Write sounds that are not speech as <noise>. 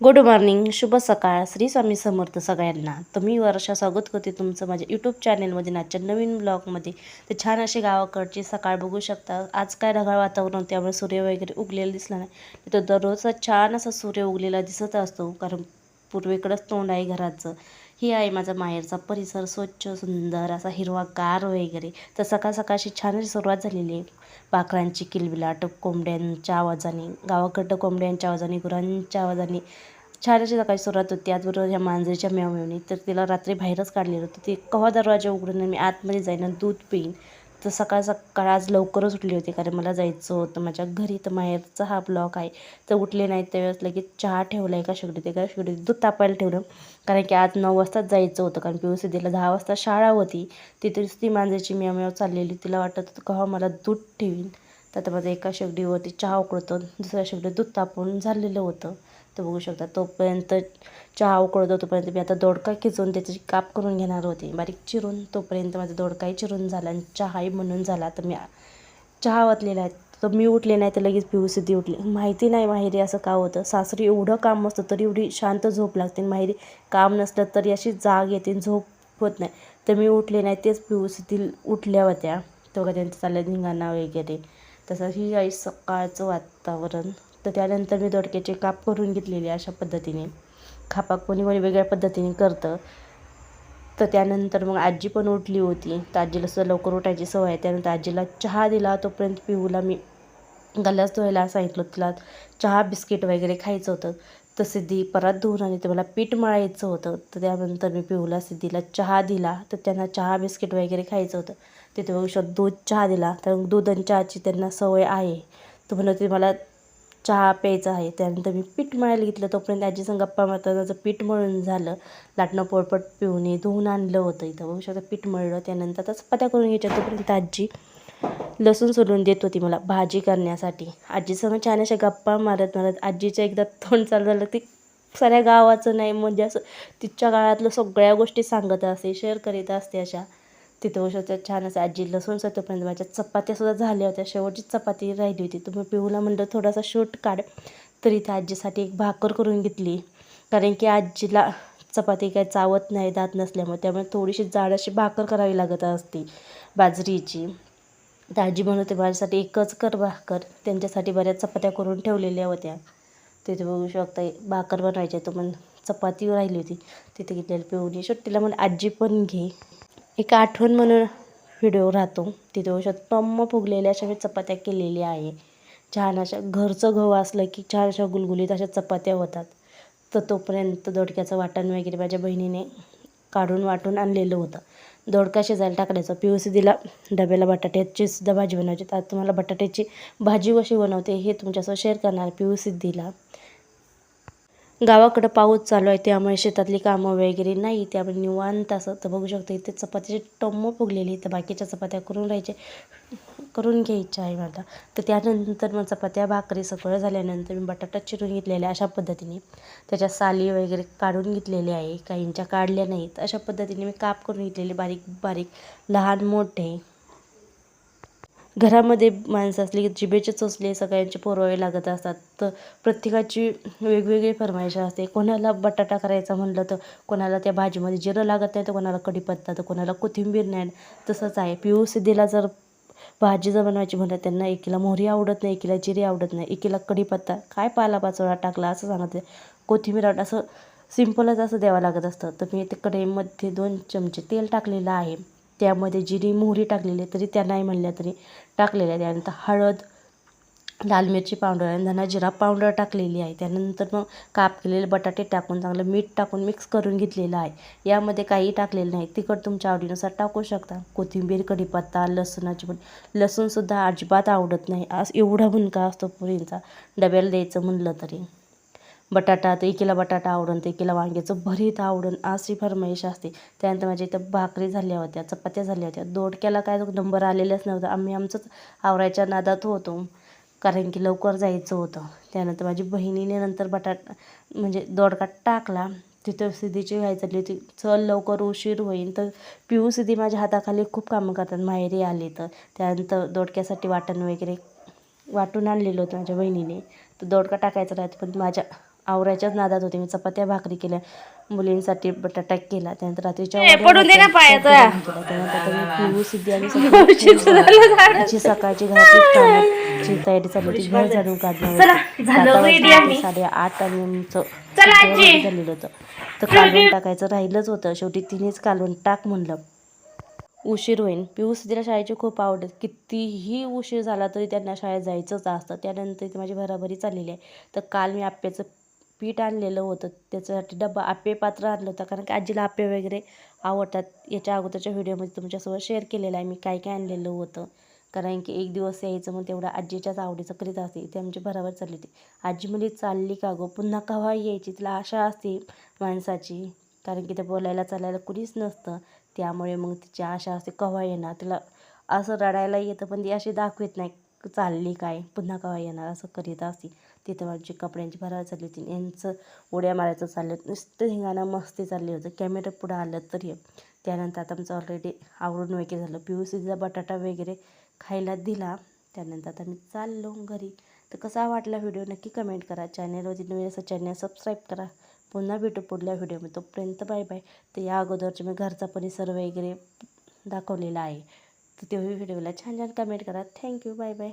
Good morning शुभ सकाळ. श्री स्वामी समर्थ सगळ्यांना. तुम्ही वर्षा स्वागत करते तुमचं माझ्या यूट्यूब चॅनेलमध्ये आजच्या नवीन ब्लॉगमध्ये तर छान असे गावाकडची सकाळ बघू शकता. आज काय ढगाळ वातावरण त्यामुळे सूर्य वगैरे उगलेला दिसला नाही. तर दररोजचा छान असा सूर्य उगलेला दिसत असतो कारण पूर्वेकडंच तोंड आहे घराचं. ही आहे माझा माहेरचा परिसर स्वच्छ सुंदर असा हिरवागार वगैरे. तर सकाळ सकाळची छान अशी सुरुवात झालेली आहे. पाखरांची किलबिलाट कोंबड्यांच्या आवाजाने गावाकडं कोंबड्यांच्या आवाजाने गुरांच्या आवाजाने छान अशी सकाळी सुरुवात होती. आजबरोबर ह्या मांजरीच्या मेवमेवणी तर तिला रात्री बाहेरच काढलेलं होतं. ते केव्हा दरवाजा उघडून मी आतमध्ये जाईन दूध पिईन. तर सकाळ सकाळ आज लवकरच उठली होती कारण मला जायचं होतं. माझ्या घरी तर माहेरचा हा ब्लॉक आहे. तर उठले नाही त्यावेळेस लगेच चहा ठेवला एका शेगडीत. एका शेगडीत दूध तापायला ठेवलं. कारण की आज नऊ वाजताच जायचं होतं कारण पी यू दिला दहा वाजता शाळा होती. तिथेच ती मांजायची मेव चाललेली. तिला वाटत होतं केव्हा मला दूध ठेवीन. तर आता माझं एका शेगडीवरती चहा उकळतो दुसऱ्या शेगडीत दूध तापवून झालेलं होतं. तर बघू शकता. तोपर्यंत चहा उकळतो तोपर्यंत मी आता दोडका खिचून त्याची काप करून घेणार होते. बारीक चिरून तोपर्यंत माझा दोडकाही चिरून झाला आणि चहाही म्हणून झाला. तर मी चहा वाचलेला आहे. तर मी उठले नाही तर लगेच पिऊ सिद्धी उठली. माहिती नाही माहेरी असं का होतं. सासरी एवढं काम असतं तरी एवढी शांत झोप लागते माहेरी काम नसलं तरी अशी जाग येते झोप होत नाही. तर मी उठले नाही तेच पिऊ सिद्धी उठल्या होत्या. तेव्हा त्यांचं चाललं धिंगाणा वगैरे. तसं ही आई सकाळचं वातावरण. तर त्यानंतर मी दोडक्याचे काप करून घेतलेले अशा पद्धतीने. खापाक कोणी कोणी वेगळ्या पद्धतीने करतं. तर त्यानंतर मग आजी पण उठली होती. तर आजीला सुद्धा लवकर उठायची सवय आहे. त्यानंतर आजीला चहा दिला. तोपर्यंत पिऊला मी. गल्लाच धुवायला सांगितलं तिला चहा बिस्किट वगैरे खायचं होतं. तर सिद्धी परत धुवून आणि ते मला पीठ मळायचं होतं. तर त्यानंतर मी पिऊला. सिद्धीला चहा दिला. तर त्यांना चहा बिस्किट वगैरे खायचं होतं. तिथे बघू शकतो दूध चहा दिला. तर दूध आणि चहाची त्यांना सवय आहे. तर म्हणत मला चहा प्यायचा आहे. त्यानंतर मी पीठ मळायला घेतलं. तोपर्यंत आजीसंग गप्पा मारता माझं पीठ मळून झालं. लाटणं पोळपट पिऊन धुवून आणलं होतं इथं. बघू शकता पीठ मळलं. त्यानंतर आता चपात्या करून घ्यायच्या तोपर्यंत आजी लसूण सोलून देत होती मला भाजी करण्यासाठी. आजीसंग छान अशा गप्पा मारत मारत आजीचं एकदा तोंड चालू झालं ती साऱ्या गावाचं नाही म्हणजे असं तिच्या काळातलं सगळ्या गोष्टी सांगत असते शेअर करीत असते अशा. तिथं बसत छान असं आजी लसूण सतोपर्यंत माझ्या चपात्यासुद्धा झाल्या होत्या. शेवटची चपाती राहिली होती. तर मग पिऊला म्हणलं थोडासा शूट काढ. तर इथं आजीसाठी एक भाकर करून घेतली. कारण की आजीला चपाती काय चावत नाही दात नसल्यामुळे. त्यामुळे थोडीशी जाड अशी भाकर करावी लागत असते बाजरीची. तर आजी म्हणते माझ्यासाठी एकच कर भाकर. त्यांच्यासाठी बऱ्याच चपात्या करून ठेवलेल्या होत्या. तिथे बघू शकता भाकर बनवायची तो पण चपाती राहिली होती. तिथे घेतलेली पिऊनी. शेवट म्हणून आजी पण घे. एक आठवण म्हणून व्हिडिओ राहतो. तिथे औषध टम्म फुगलेल्या अशा मी चपात्या केलेल्या आहे. छान अशा घरचं गहू असलं की छान अशा गुलगुलीत अशा चपात्या होतात. तर तोपर्यंत दोडक्याचं वाटण वगैरे माझ्या बहिणीने काढून वाटून आणलेलं होतं. दोडका शिजायला टाकायचं पी यू सी दिला. डब्याला बटाट्याची सुद्धा भाजी बनवायची. तर तुम्हाला बटाट्याची भाजी कशी बनवते हे तुमच्यासोबत शेअर करणार. पी यू सी दिला. गावाकडं पाऊस चालू आहे त्यामुळे शेतातली कामं वगैरे नाही. त्यामुळे निवांत असं तर बघू शकतो इथे चपातीचे टम्म फुगलेली तर बाकीच्या चपात्या करून राहायचे करून घ्यायच्या आहे मला. तर त्यानंतर मग चपात्या भाकरी सगळं झाल्यानंतर मी बटाटा चिरून घेतलेल्या अशा पद्धतीने. त्याच्या साली वगैरे काढून घेतलेल्या आहे. काहींच्या काढल्या नाहीत. अशा पद्धतीने मी काप करून घेतलेले बारीक बारीक लहान मोठे. घरामध्ये माणसं असली की जिभेचे चोचले सगळ्यांचे पुरवावे लागत असतात. तर प्रत्येकाची वेगवेगळी फरमाईश असते. कोणाला बटाटा करायचा म्हणलं तर कोणाला त्या भाजीमध्ये जिरं लागत नाही तर कोणाला कढीपत्ता तर कोणाला कोथिंबीर नाही. तसंच आहे. पी यू सी सिद्धीला जर भाजी जर बनवायची म्हणतात त्यांना एकीला मोहरी आवडत नाही एकीला जिरे आवडत नाही एकीला कढीपत्ता काय पालापाचोळा टाकला असं सांगते कोथिंबीर आवड असं सिम्पलच असं द्यावं लागत असतं. तर मी ते कढईमध्ये दोन चमचे तेल टाकलेलं आहे. त्यामध्ये जिरी मोहरी टाकलेली तरी त्या नाही म्हणल्या तरी टाकलेल्या त्यानंतर हळद लाल मिरची पावडर आणि धना जिरा पावडर टाकलेली आहे. त्यानंतर मग काप केलेले बटाटे टाकून चांगलं मीठ टाकून मिक्स करून घेतलेलं आहे. यामध्ये काही टाकलेलं नाही. तिखट तुमच्या आवडीनुसार टाकू शकता. कोथिंबीर कढीपत्ता लसणाची पण लसूणसुद्धा अजिबात आवडत नाही. आज एवढा भुणका असतो पुरींचा. डब्याला द्यायचं म्हणलं तरी. बटाटा तर एकीला बटाटा आवडून तर एकीला वांग्याचं भरीत आवडून अशी फरमाईश असते. त्यानंतर माझ्या इथं भाकरी झाल्या होत्या चपात्या झाल्या होत्या. दोडक्याला काय नंबर आलेलाच नव्हता. आम्ही आमचंच आवरायच्या नादात होतो कारण की लवकर जायचं होतं. त्यानंतर माझी बहिणीने नंतर बटाटा म्हणजे दोडका टाकला. तिथं सिद्धीची व्हायचं चालली होती. चल लवकर उशीर होईल तर पिऊ सिद्धी माझ्या हाताखाली खूप कामं करतात. माहेरी आली तर. त्यानंतर दोडक्यासाठी वाटण वगैरे वाटून आणलेलं होतं माझ्या बहिणीने. तर दोडका टाकायचा राहतो पण माझ्या आवरायच्याच नादात होते. मी चपात्या भाकरी केल्या. मुलींसाठी बटाटा केला. त्यानंतर रात्रीच्या पडून दे ना पायाचा. पिऊ सिद्धी आणि सगळी <laughs> तिची सकाळची घरातली कामाची तयारी चालली होती घर झाडून काढणं. होते, साडेआठ आणि आमचं झालेलं होतं. तर कालवण टाकायचं राहिलंच होतं. शेवटी तिनेच कालवण टाक म्हणलं. उशीर होईल पिऊ सिद्धीला शाळेची खूप आवडत कितीही उशीर झाला तरी त्यांना शाळेत जायचंच असतं. त्यानंतर ती माझी भराभरी चाललेली आहे. तर काल मी आप्याचं पीठ आणलेलं होतं. त्याच्यासाठी डब्बा आप्पे पात्र आणलं होतं. कारण की आजीला आप्पे वगैरे आवडतात. याच्या अगोदरच्या व्हिडिओमध्ये तुमच्यासोबत शेअर केलेलं आहे. मी काय काय आणलेलं होतं. कारण की एक दिवस यायचं मग तेवढं आजीच्याच आवडीचं करीत असते. ते आमची बरोबर चालली होती. आजी म्हणजे चालली का गो? पुन्हा कव्हा यायची? तिला आशा असते माणसाची. कारण की ते बोलायला चालायला कुणीच नसतं. त्यामुळे मग तिची आशा असते केव्हा येणार? तिला असं रडायला येतं पण ती अशी दाखवत नाही चालली काय? पुन्हा केव्हा येणार? असं करीत असते. तिथं माझी कपड्यांची भरार चालली होती. यांचं उड्या मारायचं चाललं नुसतं धिंगाणा मस्ती चालली होतं. कॅमेरा पुढं आलं तरी त्यानंतर आता आमचं ऑलरेडी आवरून वगैरे झालं. पी यू सीचा बटाटा वगैरे खायला दिला. त्यानंतर आता मी चाललो घरी. तर कसा वाटला व्हिडिओ नक्की कमेंट करा. चॅनलवरती नवीन असं चॅनल सबस्क्राईब करा. पुन्हा भेटू पुढल्या व्हिडिओमध्ये तोपर्यंत बाय बाय तर या अगोदरचे मी घरचा परिसर वगैरे दाखवलेला आहे. तर तेव्हा व्हिडिओला छान छान कमेंट करा. Thank you bye bye